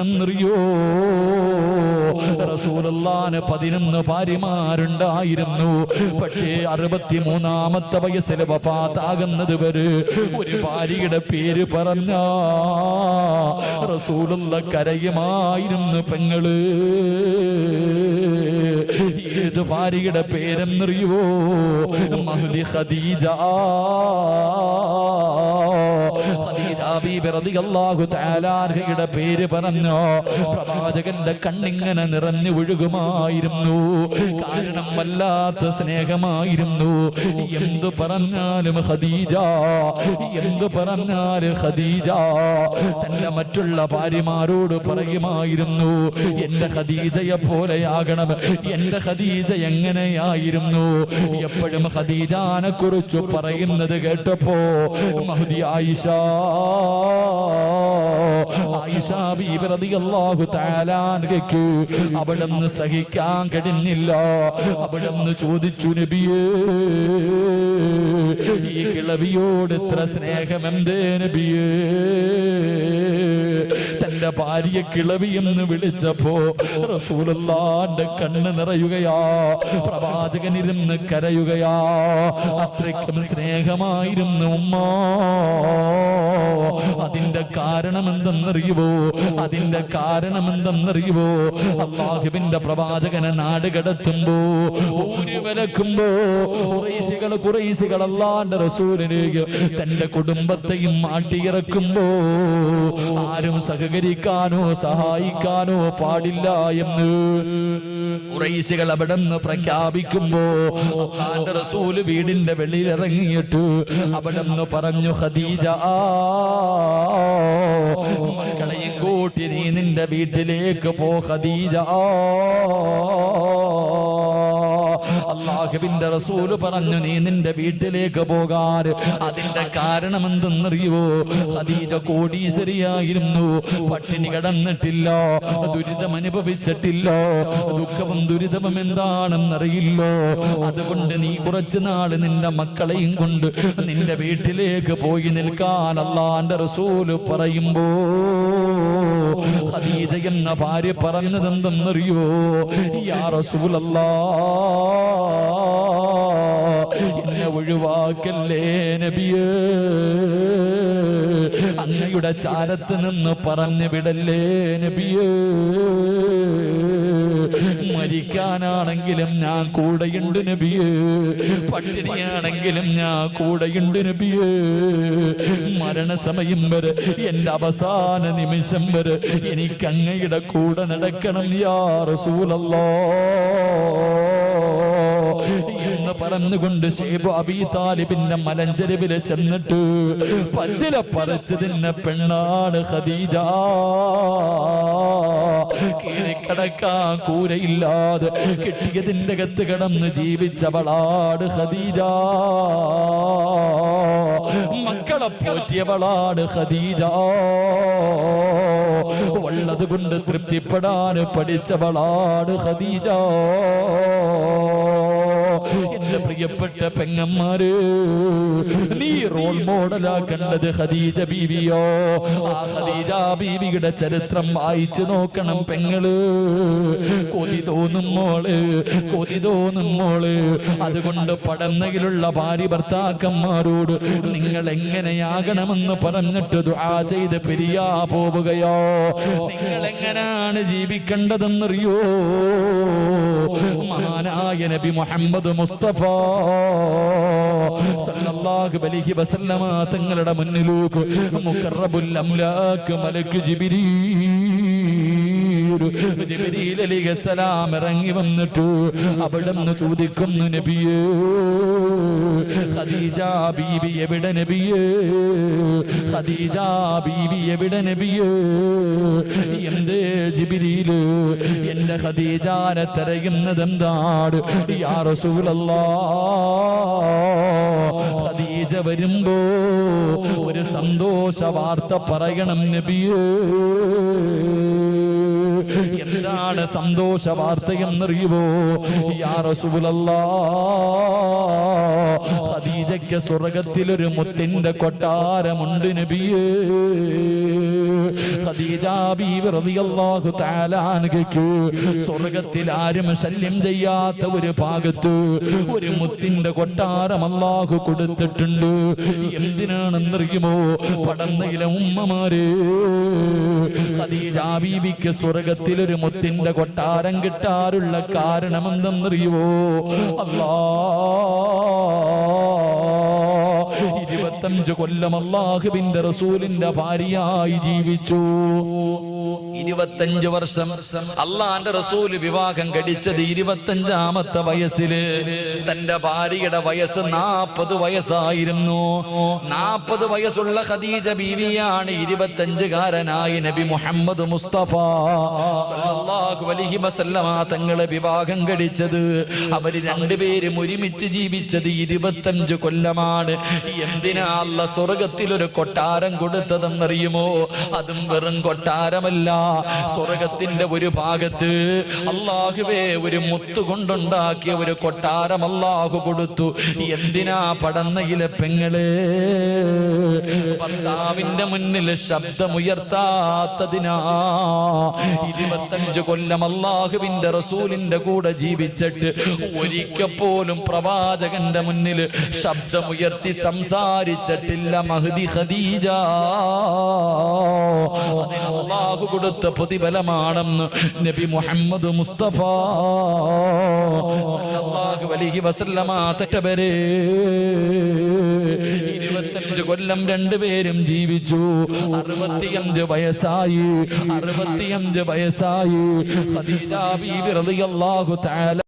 പെണ്ണെന്നറിയോ റസൂലല്ലാന് പതിനൊന്ന് ഭാര്യമാരുണ്ടായിരുന്നു. പക്ഷേ അറുപത്തിമൂന്നാമത്തെ വയസ്സിൽ വഫാത്താകുന്നത് വരെ ഒരു ഭാര്യയുടെ പേര് പറഞ്ഞ റസൂലുള്ള കരയുമായിരുന്നു പെങ്ങൾ. ഏത് ഭാര്യയുടെ പേരെന്നറിയോ? മഹുലി ഖദീജ. ഖദീജ ബീബി റളിയല്ലാഹു തആല അൻഹയുടെ പേര് പറഞ്ഞു? പ്രവാചകന്റെ കണ്ണിങ്ങനെ നിറഞ്ഞു ഒഴുകുമായിരുന്നു. കാരണം വല്ലാത്ത സ്നേഹമായിരുന്നു. എന്തു പറഞ്ഞാലും ഖദീജ എന്തു പറഞ്ഞാലും ഖദീജ. തന്റെ മറ്റുള്ള ഭാര്യമാരോട് പറയുമായിരുന്നു എന്റെ ഖദീജയെ പോലെയാകണം. എന്റെ ഖദീജ എങ്ങനെയായിരുന്നു? എപ്പോഴും ഖദീജാനെ കുറിച്ച് പറയുന്നത് കേട്ടപ്പോ മഹദി ആയിഷ അവിടുന്ന് സഹിക്കാൻ കഴിഞ്ഞില്ല. അവിടുന്ന് ചോദിച്ചു നബിയേ ഈ കിളവിയോട് ഇത്ര സ്നേഹം എന്തേ നബിയേ? തന്റെ ഭാര്യ കിളവി എന്ന് വിളിച്ചപ്പോ റസൂലല്ലാന്റെ കണ്ണ് നിറയുകയാ. പ്രവാചകൻ ഇരുന്ന് കരയുകയാ. അത്രയ്ക്കും സ്നേഹമായിരുന്നു ഉമ്മ. അതിന്റെ കാരണം എന്തെന്നറിയുവോ അതിന്റെ കാരണം എന്തെന്നറിയുവോ അള്ളാഹുബിന്റെ പ്രവാചകനെ നാട് കടത്തുമ്പോ ഊരി വിലക്കുമ്പോ കുറേശികൾ കുറേശികൾ അള്ളാന്റെ റസൂലിലേക്ക് തന്റെ കുടുംബത്തെയും മാട്ടിയിറക്കുമ്പോ ആരും സഹകരിക്കാനോ സഹായിക്കാനോ പാടില്ല എന്ന് കുറേശികൾ അവിടെ നിന്ന് പ്രഖ്യാപിക്കുമ്പോ റസൂൽ വീടിന്റെ വെളിയിൽ ഇറങ്ങിയിട്ട് അവിടെ നിന്ന് പറഞ്ഞു ഖദീജ മക്കളെയും കൂട്ടി നീ നിന്റെ വീട്ടിലേക്ക് പോ ഖദീജ അള്ളാഹുവിന്റെ റസൂൽ പറഞ്ഞു നീ നിന്റെ വീട്ടിലേക്ക് പോകാൻ അതിന്റെ കാരണം എന്തെന്നറിയോ ഖദീജ കോടീശ്വരിയായിരുന്നു. പട്ടിണി കടന്നിട്ടില്ല. ദുരിതം അനുഭവിച്ചിട്ടില്ല. ദുഃഖവും ദുരിതവും എന്താണെന്നറിയില്ലോ? അതുകൊണ്ട് നീ കുറച്ചു നാൾ നിന്റെ മക്കളെയും കൊണ്ട് നിന്റെ വീട്ടിലേക്ക് പോയി നിൽക്കാൻ അള്ളാന്റെ റസൂൽ പറയുമ്പോ ഖദീജ എന്ന ഭാര്യ പറഞ്ഞതെന്തെന്നറിയോ? യാ റസൂലല്ലാ എന്നെ ഒഴിവാക്കല്ലേ നബിയേ? അങ്ങയുടെ ചാരത്ത് നിന്ന് പറഞ്ഞു വിടല്ലേ നബിയേ? മരിക്കാനാണെങ്കിലും ഞാൻ കൂടെയുണ്ട് നബിയേ. പട്ടിണിയാണെങ്കിലും ഞാൻ കൂടെയുണ്ട് നബിയേ. മരണസമയം വരെ എന്റെ അവസാന നിമിഷം വരെ എനിക്ക് അങ്ങയുടെ കൂടെ നടക്കണം യാ റസൂലല്ലാ. പറഞ്ഞുകൊണ്ട് ഷേബ് അബി താലിബിന്റെ മലഞ്ചെരുവിൽ ചെന്നിട്ട് പച്ചില പറിച്ചതിന്റെ പെണ്ണാണ് ഖദീജ. കീഴിക്കടക്കാൻ കൂരയില്ലാതെ കിട്ടിയതിന്റെ അകത്ത് കിടന്ന് ജീവിച്ചവളാട് ഖദീജ. മക്കളെ പോറ്റിയവളാട് ഖദീജ. ഉള്ളത് കൊണ്ട് തൃപ്തിപ്പെടാൻ പഠിച്ചവളാട് ഖദീജ. എന്റെ പ്രിയപ്പെട്ട പെങ്ങന്മാര് നീ റോൾ മോഡലാക്കേണ്ടത് ഹദീജ ബീവിയോ? ആ ഖദീജ ബീവിയുടെ ചരിത്രം വായിച്ചു നോക്കണം പെങ്ങൾ. കൊതി തോന്നും മോൾ കൊതി തോന്നും മോൾ. അതുകൊണ്ട് പടന്നയിലുള്ള ഭാര്യ ഭർത്താക്കന്മാരോട് നിങ്ങൾ എങ്ങനെയാകണമെന്ന് പറഞ്ഞിട്ട് ദുആ ചെയ്ത് പിരിയാ പോവുകയോ? നിങ്ങൾ എങ്ങനെയാണ് ജീവിക്കേണ്ടതെന്നറിയോ? മഹാനായ നബി മുഹമ്മദ് മുസ്തഫ സല്ലല്ലാഹു അലൈഹി വസല്ലമ തങ്ങളുടെ മുന്നിലേക്ക് മുഖറബുൽ അംലാക്ക് മലക്ക് ജിബ്രീൽ ജിബ്രീൽ സലാം ഇറങ്ങി വന്നിട്ടു അവിടെ നിന്ന് ചോദിക്കുന്നു നബിയേ ഖദീജ ബീവി എവിടെ നബിയേ ഖദീജ ബീവി എവിടെ നബിയേ എന്തേ ജിബ്രീൽ എന്റെ ഖദീജാനെ തിരയുന്നത് എന്താണ്? യാ റസൂലല്ലാ ഖദീജ വരുമ്പോ ഒരു സന്തോഷ വാർത്ത പറയണം നബിയേ. എന്താണ് സന്തോഷ വാർത്ത എന്നറിയുമോ യാ റസൂലല്ലാ ഖദീജയ്ക്ക് സ്വർഗത്തിലൊരു മുത്തിന്റെ കൊട്ടാരമുണ്ട് നബിയേ. ഖദീജ ബീവി സ്വർഗത്തിൽ ആരും ശല്യം ചെയ്യാത്ത ഒരു ഭാഗത്ത് ഒരു മുത്തിന്റെ കൊട്ടാരം അല്ലാഹു കൊടുത്തിട്ടുണ്ട്. എന്തിനാണെന്നറിയുമോ? പടന്നയിലെ ഉമ്മമാര്. ഖദീജ ബീവിക്ക് സ്വർഗത്തിൽ ഒരു മുത്തിന്റെ കൊട്ടാരം കിട്ടാറുള്ള കാരണമെന്തെന്നറിയുവോ? അല്ലാ. ഇരുപത്തഞ്ച് കൊല്ലം അള്ളാഹുബിന്റെ റസൂലിന്റെ ഭാര്യയായി ജീവിച്ചു. ഇരുപത്തഞ്ച് വർഷം അള്ളാന്റെ റസൂൽ വിവാഹം കഴിച്ചത് ഇരുപത്തഞ്ചാമത്തെ വയസ്സിൽ. തന്റെ ഭാര്യയുടെ വയസ്സ് നാപ്പത് വയസ്സായിരുന്നു. നാപ്പത് വയസ്സുള്ള ഖദീജ ബീവിയാണ് ഇരുപത്തഞ്ചുകാരനായി നബി മുഹമ്മദ് മുസ്തഫ. അലൈഹി വസല്ലമ തങ്ങളെ വിവാഹം കഴിച്ചത്. അവർ രണ്ടുപേരും ഒരുമിച്ച് ജീവിച്ചത് ഇരുപത്തഞ്ച് കൊല്ലമാണ്. എന്തിനാ അല്ല സ്വർഗത്തിൽ ഒരു കൊട്ടാരം കൊടുത്തതെന്നറിയുമോ? അതും വെറും കൊട്ടാരമല്ല. സ്വർഗത്തിന്റെ ഒരു ഭാഗത്ത് അള്ളാഹുവേ ഒരു മുത്ത് കൊണ്ടുണ്ടാക്കിയ ഒരു കൊട്ടാരം അള്ളാഹു കൊടുത്തു. എന്തിനാ പടന്നയിലെ പെങ്ങളെ? ഭർത്താവിന്റെ മുന്നിൽ ശബ്ദമുയർത്താത്തതിനാ ഇരുപത്തഞ്ച് കൊല്ലം അള്ളാഹുവിന്റെ റസൂലിന്റെ കൂടെ ജീവിച്ചിട്ട് ഒരിക്കൽ പോലും പ്രവാചകന്റെ മുന്നിൽ ശബ്ദമുയർത്തി സംസാരിച്ചിട്ടില്ല മഹദി ഖദീജ. അള്ളാഹു കൊടുത്ത പ്രതിഫലമാണെന്ന് നബി മുഹമ്മദ് മുസ്തഫ സല്ലല്ലാഹു അലൈഹി വസല്ലമ തറ്റവരെ. ഇരുപത്തഞ്ച് കൊല്ലം രണ്ടുപേരും ജീവിച്ചു. അറുപത്തിയഞ്ച് വയസ്സായി. അറുപത്തിയഞ്ച് വയസ്സായി. ഖദീജ ബീവി റളിയല്ലാഹു തആല